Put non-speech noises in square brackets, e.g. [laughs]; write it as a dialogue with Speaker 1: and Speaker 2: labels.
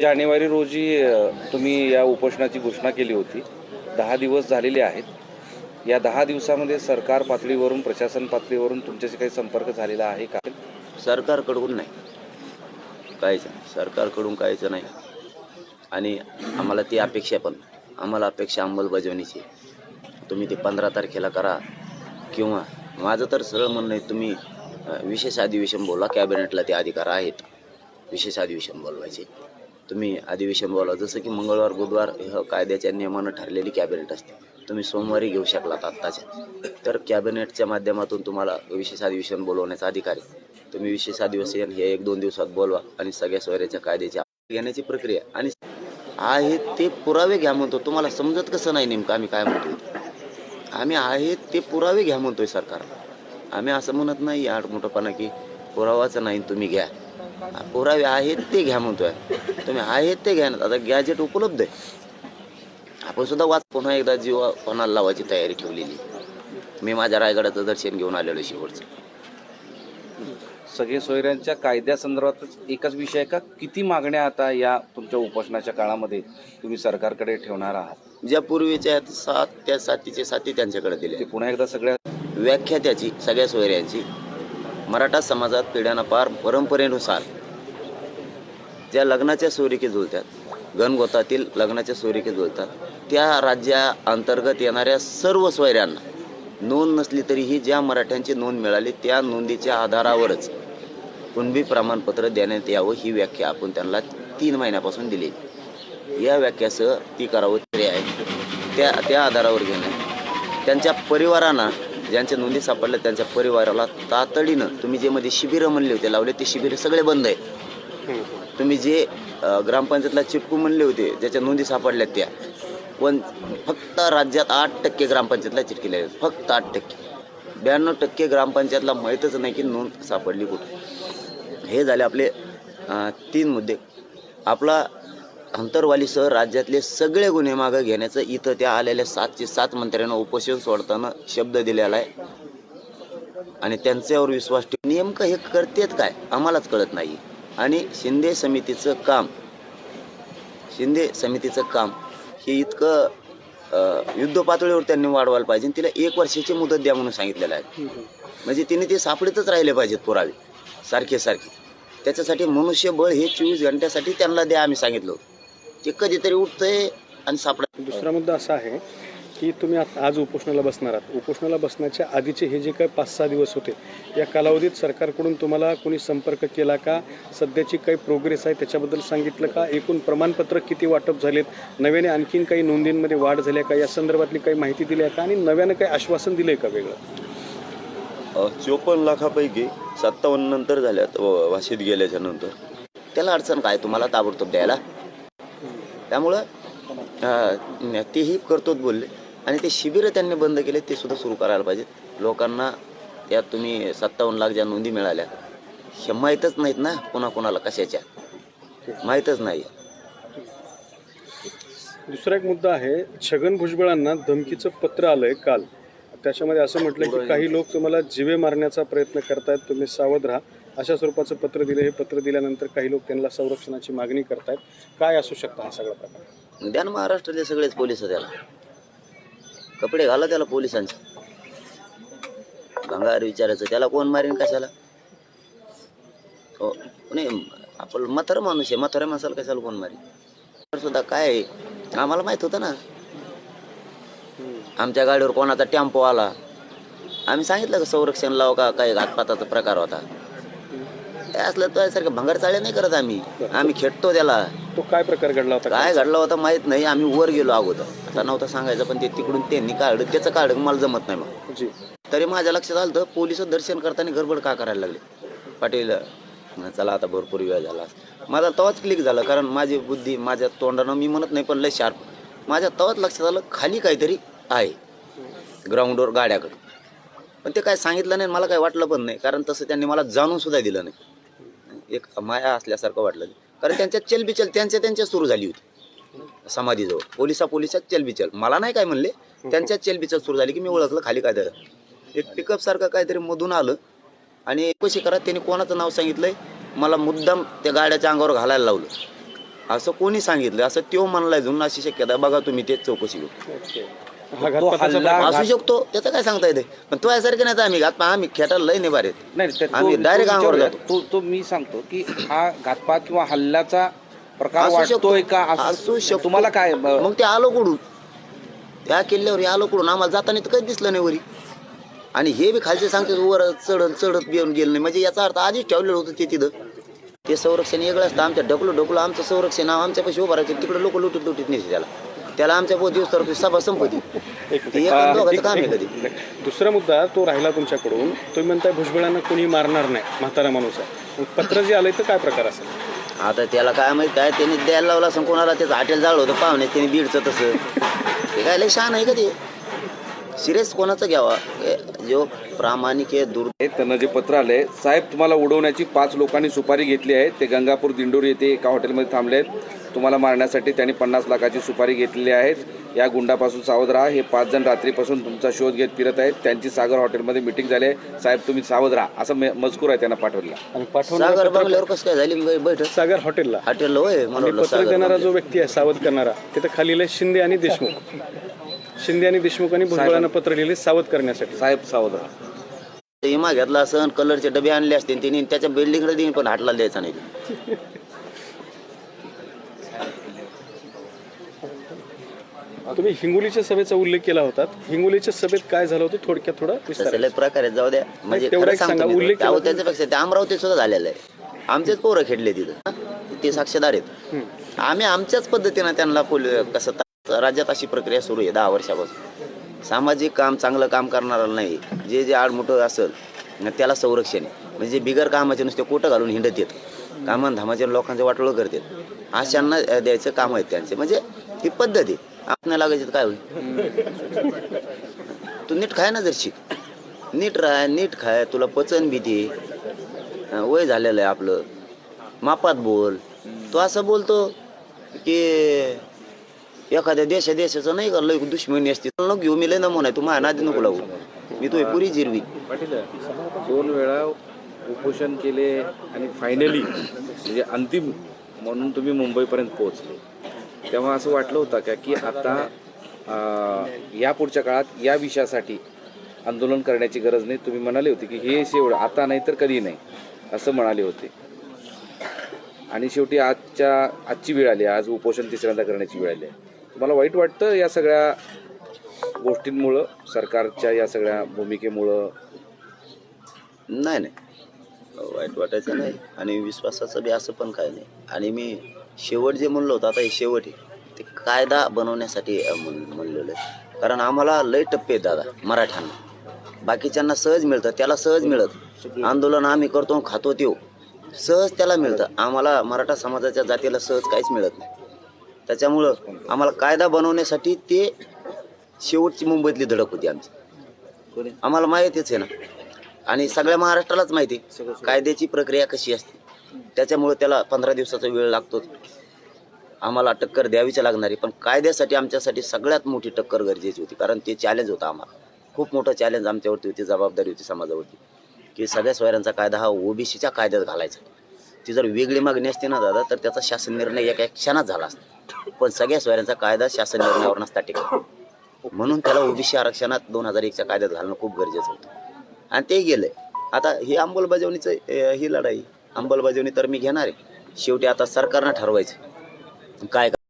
Speaker 1: जानेवारी रोजी तुम्ही या उपोषणाची घोषणा केली होती. दहा दिवस झालेले आहेत. या दहा दिवसामध्ये सरकार पातळीवरून प्रशासन पातळीवरून तुमच्याशी काही संपर्क झालेला आहे का?
Speaker 2: सरकारकडून नाही. काहीच नाही. सरकारकडून काहीच नाही. आणि आम्हाला ती अपेक्षा पण आम्हाला अपेक्षा अंमलबजावणीची तुम्ही ते पंधरा तारखेला करा. किंवा माझं तर सरळ म्हणणं आहे तुम्ही विशेष अधिवेशन बोला. कॅबिनेटला ते अधिकार आहेत. विशेष अधिवेशन बोलवायचे. तुम्ही अधिवेशन बोला जसं की मंगळवार बुधवार ह कायद्याच्या नियमानं ठरलेली कॅबिनेट असते. तुम्ही सोमवारी घेऊ शकलात आत्ताच्या. तर कॅबिनेटच्या माध्यमातून तुम्हाला विशेष अधिवेशन बोलवण्याचा अधिकार आहे. तुम्ही विशेष अधिवेशन हे एक दोन दिवसात बोलवा आणि सगळ्या सोयऱ्याच्या कायद्याची घेण्याची प्रक्रिया आणि आहे ते पुरावे घ्या म्हणतो. तुम्हाला समजत कसं नाही नेमकं आम्ही काय म्हणतो आम्ही आहे ते पुरावे घ्या म्हणतोय सरकार. आम्ही असं म्हणत नाही आठ मोठंपणा की पुरावाचं नाही तुम्ही घ्या. पुरावे आहेत ते घ्या म्हणतोय तुम्ही आहेत ते घ्या ना. आता गॅजेट उपलब्ध आहे. आपण सुद्धा वाच पुन्हा एकदा जीव कोणाला लावायची तयारी ठेवलेली. मी माझ्या रायगडाचं दर्शन घेऊन आलेलो शेवटचं.
Speaker 1: सगळे सोयऱ्यांच्या कायद्यासंदर्भातच एकच विषय का? किती मागण्या आता या तुमच्या उपोषणाच्या काळामध्ये तुम्ही सरकारकडे ठेवणार आहात?
Speaker 2: ज्या पूर्वीच्या आहेत सात त्या सातीचे साती त्यांच्याकडे दिले.
Speaker 1: पुन्हा एकदा सगळ्या
Speaker 2: व्याख्या त्याची सगळ्या सोयऱ्यांची. मराठा समाजात पिढ्यानापार परंपरेनुसार ज्या लग्नाच्या सोयरिकी जुळतात गणगोतातील लग्नाच्या सोयरिकी जुळतात त्या राज्या अंतर्गत येणाऱ्या सर्व सोयऱ्यांना नोंद नसली तरीही ज्या मराठ्यांची नोंद मिळाली त्या नोंदीच्या आधारावरच कुणबी प्रमाणपत्र देण्यात यावं ही व्याख्या आपण त्यांना तीन महिन्यापासून दिली. या व्याख्यासह ती करावं तरी आहे. त्या त्या आधारावर घेणं त्यांच्या परिवारांना ज्यांच्या नोंदी सापडल्या त्यांच्या परिवाराला तातडीनं तुम्ही जे मध्ये शिबिरं म्हणले होते लावले ते शिबिरं सगळे बंद आहे. तुम्ही जे ग्रामपंचायतला चिटकू म्हणले होते ज्याच्या नोंदी सापडल्या त्या पण फक्त राज्यात आठ टक्के ग्रामपंचायतला चिटकेले आहेत. फक्त आठ टक्के. ब्याण्णव टक्के ग्रामपंचायतला माहीतच नाही की नोंद सापडली कुठे हे झाले आपले तीन मुद्दे. आपला अंतरवालीसह राज्यातले सगळे गुन्हे मागं घेण्याचं इथं त्या आलेल्या सातशे सात मंत्र्यांना उपोषण सोडताना शब्द दिलेला आहे. आणि त्यांच्यावर विश्वास ठेवून नेमकं हे करतेत काय? आम्हालाच कळत नाही. आणि शिंदे समितीचं काम शिंदे समितीचं काम हे इतकं युद्ध पातळीवर त्यांनी वाढवायला पाहिजे तिला एक वर्षाची मुदत द्या म्हणून सांगितलेलं आहे. म्हणजे तिने ते सापडतच राहिले पाहिजेत पुरावे सारखे सारखे. त्याच्यासाठी मनुष्यबळ हे चोवीस घंट्यासाठी त्यांना द्या आम्ही सांगितलं होतं. ते कधीतरी उठतंय आणि सापडत
Speaker 3: दुसरा मुद्दा असा आहे की तुम्ही आत- आज उपोषणाला बसणार आहात. उपोषणाला बसण्याच्या आधीचे हे जे काही पाच सहा दिवस होते या कालावधीत सरकारकडून तुम्हाला कोणी संपर्क केला का? सध्याची काही प्रोग्रेस आहे त्याच्याबद्दल सांगितलं का? एकूण प्रमाणपत्र किती वाटप झालेत? नव्याने आणखीन काही नोंदींमध्ये वाढ झाल्या का? या संदर्भातली काही माहिती दिली आहे का? आणि नव्यानं काही आश्वासन दिलंय का वेगळं?
Speaker 2: चोपन्न लाखापैकी सत्तावन्न नंतर झाल्यात वाशीत गेल्याच्यानंतर. त्याला अडचण काय? तुम्हाला ताबडतोब द्यायला? त्यामुळं अं, तेही करतोच बोलले. आणि ते शिबिरं त्यांनी बंद केले ते सुद्धा सुरू करायला पाहिजेत. लोकांना त्यात तुम्ही सत्तावन्न लाख ज्या नोंदी मिळाल्या हे माहीतच नाहीत ना कोणा कोणाला कशाच्या? माहीतच नाही.
Speaker 3: दुसरा एक मुद्दा आहे छगन भुजबळांना धमकीचं पत्र आलंय काल. त्याच्यामध्ये असं म्हटलं की काही लोक तुम्हाला जिवे मारण्याचा प्रयत्न करतायत तुम्ही सावध राहा. अशा स्वरूपाचं पत्र दिलं हे पत्र दिल्यानंतर काही लोक त्यांना संरक्षणाची मागणी करतायत. काय असू शकतं हा सगळा प्रकार?
Speaker 2: द्या ना महाराष्ट्रातले सगळेच पोलीस त्याला. कपडे घाला त्याला पोलिसांचे. भंगार विचारायचं त्याला कोण मारीन कशाला? हो नाही आपण म्हातारा माणूस आहे म्हातारा माणसाला कशाला कोण मारीन? तर सुद्धा काय आहे, आम्हाला माहीत होतं ना. आमच्या गाडीवर कोणाचा टेम्पो आला. आम्ही सांगितलं का संरक्षण लाव का काय घातपाताचा प्रकार होता. काय असलं तर सारखं भंगार चाळे नाही करत आम्ही. आम्ही खेळतो त्याला.
Speaker 3: तो काय प्रकार घडला होता?
Speaker 2: काय घडलं होतं माहीत नाही. आम्ही वर गेलो अगोदर. आता नव्हतं सांगायचं पण ते तिकडून त्यांनी काढलं. त्याचं काढलं मला जमत नाही मग.
Speaker 3: जी.
Speaker 2: तरी माझ्या लक्षात आलं तर पोलीस दर्शन करताना गडबड का करायला लागले? पाटील चला आता भरपूर वेळ झाला. माझा तवाच क्लिक झालं कारण माझी बुद्धी माझ्या तोंडानं मी म्हणत नाही पण लय शार्प माझ्या तवाच लक्षात आलं खाली काहीतरी आहे ग्राउंडवर गाड्याकडे. पण ते काय सांगितलं नाही मला काय वाटलं पण नाही कारण तसं त्यांनी मला जाणून सुद्धा दिलं नाही. एक माया असल्यासारखं वाटलं. कारण त्यांच्यात चलबिचल त्यांच्या त्यांच्या सुरू झाली होती. समाधीजवळ. पोलिसा पोलिसात चलबिचल. मला नाही काय म्हणले त्यांच्यात चलबिचल सुरू झाली की मी ओळखलं खाली काय तर एक पिकअप सारखं काहीतरी मधून आलं आणि कशी करा त्यांनी कोणाचं नाव सांगितलंय मला मुद्दाम त्या गाड्याच्या अंगावर घालायला लावलं. असं कोणी सांगितलं असं त्यो म्हणलाय जुन अशी शक्यता बघा तुम्ही तेच चौकशी घेऊ
Speaker 3: हा
Speaker 1: तो
Speaker 3: घातपाताचा
Speaker 1: हल्ला-
Speaker 3: प्रकार-
Speaker 2: असू शकतो त्याचं काय सांगता येते? पण तो यासारखे नाही तर आम्ही घात आम्ही खेटाला लय निभार आहेत.
Speaker 1: नाही तो-
Speaker 2: आम्ही
Speaker 1: तो
Speaker 2: direct अंगावर
Speaker 1: विचारूया.
Speaker 2: जातो.
Speaker 1: तो तो मी सांगतो की हा घातपात किंवा हल्ल्याचा प्रकार
Speaker 2: असू शकतो.
Speaker 1: वाटतोय का?
Speaker 2: असू
Speaker 1: असं
Speaker 2: शकतो.
Speaker 1: तुम्हाला काय ब-
Speaker 2: मग ते आलो कुठून? त्या किल्ल्यावर हे आलो कुठून? आम्हाला जाताना तर काहीच दिसलं नाही वरी. आणि हे बी खालचे सांगते वर चढत चढत घेऊन गेलं नाही. म्हणजे याचा अर्थ आधीच ठेवलेलं होतं ते तिथं. ते संरक्षण वेगळं असतं. आमच्या ढकलो ढकलो आमचं संरक्षण आमच्या पैसे उभं राहायचे. तिकडे लोक लुटीत लुटीत नेते त्याला. त्याला आमच्या पोत दिवस तर सभा संपत्ती
Speaker 3: एक
Speaker 2: ते एक आणि दोघांचं काम आहे
Speaker 3: एक-
Speaker 2: कधी
Speaker 3: दुसरा मुद्दा तो राहिला तुमच्याकडून. तुम्ही म्हणताय भुजबळांना कोणी मारणार नाही म्हातारा माणूस आहे. पत्र जे आलंय तर काय प्रकार असेल?
Speaker 2: आता त्याला काय माहीत काय त्यांनी द्यायला लावला असं कोणाला त्याचं हॉटेल जाळलं होतं पाहुणे त्यांनी बीडचं तसं. ते काय लय छान आहे का ते? सिरियस कोणाचं घ्यावा? जो प्रामाणिक आहे दूर
Speaker 1: त्यांना जे पत्र आलंय साहेब तुम्हाला उडवण्याची पाच लोकांनी सुपारी घेतली आहे. ते गंगापूर दिंडोरी येथे एका हॉटेलमध्ये थांबले आहेत तुम्हाला मारण्यासाठी त्यांनी पन्नास लाखाची सुपारी घेतलेली आहे. या गुंडापासून सावध राहा. हे पाच जण रात्रीपासून तुमचा शोध घेत फिरत आहेत. त्यांची सागर हॉटेलमध्ये मिटिंग झाली आहे. साहेब तुम्ही सावध राहा. असं मजकूर आहे त्यांना पाठवलेला.
Speaker 3: आणि
Speaker 2: सागर
Speaker 3: पाठवणार
Speaker 2: बंगल्यावर कसं काय झाली बैठक?
Speaker 3: सागर हॉटेलला.
Speaker 2: हॉटेलला होय
Speaker 3: पत्र देणारा जो. व्यक्ती आहे सावध करणारा तिथं खाली लिहिलंय शिंदे आणि देशमुख. शिंदे आणि देशमुखांनी भुजबळांना पत्र लिहिले सावध करण्यासाठी.
Speaker 1: साहेब सावध
Speaker 2: इमा घेतला असं कलरचे डबे आणले असते त्यांनी त्याच्या बिल्डिंगला देईन पण हाटला द्यायचा नाही. [laughs]
Speaker 3: तुम्ही हिंगोलीच्या सभेचा उल्लेख केला होता. हिंगोलीच्या सभेत काय झालं होतं? थोडक्यात थोडा विस्तार.
Speaker 2: प्रकार जाऊ द्या. म्हणजे
Speaker 3: तेवढं
Speaker 2: खरं
Speaker 3: एक सांगा. उल्लेख केला.
Speaker 2: त्याच्यापेक्षा ते अमरावती सुद्धा झालेलं आहे. आमचेच पोरं खेळले तिथं. ते साक्षीदार आहेत. आम्ही आमच्याच पद्धतीनं त्यांना पोल कसं राज्यात अशी प्रक्रिया सुरू आहे दहा वर्षापासून. सामाजिक काम चांगलं काम करणारा नाही जे जे आडमुठं असेल त्याला संरक्षण आहे. म्हणजे बिगर कामाचे नुसते कोटं घालून हिंडत येत कामान धामाचे लोकांचं वाटोळं करतात अशांना द्यायचं काम आहेत त्यांचे. म्हणजे ही पद्धत आहे. आपण लागायची तर काय होईल? तू नीट खाय ना जर शिक नीट राहाय नीट खाय तुला पचन भीती वय झालेलं आहे आपलं. मापात बोल. तो असं बोलतो की एखाद्या देशा देशाचं नाही का? लय दुश्मनी असते. नको घेऊ मी लय नमुना आहे. तू माझ्या नादी नको लागू मी तो पुरी जिरवी.
Speaker 1: पाटील दोन वेळा उपोषण केले आणि फायनली म्हणजे अंतिम म्हणून तुम्ही मुंबईपर्यंत पोहोचले. तेव्हा असं वाटलं होतं का की आता या पुढच्या काळात या विषयासाठी आंदोलन करण्याची गरज नाही. तुम्ही म्हणाले होते की हे शेवट आता नाही तर कधी नाही असं म्हणाले होते. आणि शेवटी आजच्या आजची वेळ आली आज उपोषण तिसऱ्यांदा करण्याची वेळ आली आहे. मला वाईट वाटतं या सगळ्या गोष्टींमुळं सरकारच्या या सगळ्या भूमिकेमुळं?
Speaker 2: नाही नाही. वाईट वाटायचं नाही. आणि विश्वासाचं बी असं पण काय नाही. आणि मी शेवट जे म्हणलो होतं आता हे शेवट आहे. ते कायदा बनवण्यासाठी म्हणलेलं आहे. कारण आम्हाला लय टप्पे आहेत दादा मराठ्यांना. बाकीच्यांना सहज मिळतं त्याला सहज मिळत. आंदोलन आम्ही करतो खातो त्यो सहज त्याला मिळतं. आम्हाला मराठा समाजाच्या जातीला सहज काहीच मिळत नाही. त्याच्यामुळं आम्हाला कायदा बनवण्यासाठी ते शेवटची मुंबईतली धडक होती आमची. आम्हाला माहितीच आहे ना. आणि सगळ्या महाराष्ट्रालाच माहिती आहे. कायद्याची प्रक्रिया कशी असते. त्याच्यामुळे त्याला पंधरा दिवसाचा वेळ लागतो. आम्हाला टक्कर द्यावीच लागणारी पण कायद्यासाठी आमच्यासाठी सगळ्यात मोठी टक्कर गरजेची होती. कारण ते चॅलेंज होतं आम्हाला. खूप मोठं चॅलेंज आमच्यावरती होती जबाबदारी होती समाजावरती. की सगळ्या सोयऱ्यांचा कायदा हा ओबीसीच्या कायद्यात घालायचा. ती जर वेगळी मागणी असते ना दादा तर त्याचा शासन निर्णय एका क्षणात झाला असता. पण सगळ्या सोयऱ्यांचा कायदा शासन निर्णयावर नसता टिकला म्हणून त्याला ओबीसी आरक्षणात दोन हजार एकच्या कायद्यात घालणं खूप गरजेचं होतं. आणि ते गेलंय. आता ही अंमलबजावणीचं ही लढाई अंमलबजावणी तर मी घेणार आहे. शेवटी आता सरकारनं ठरवायचं. काय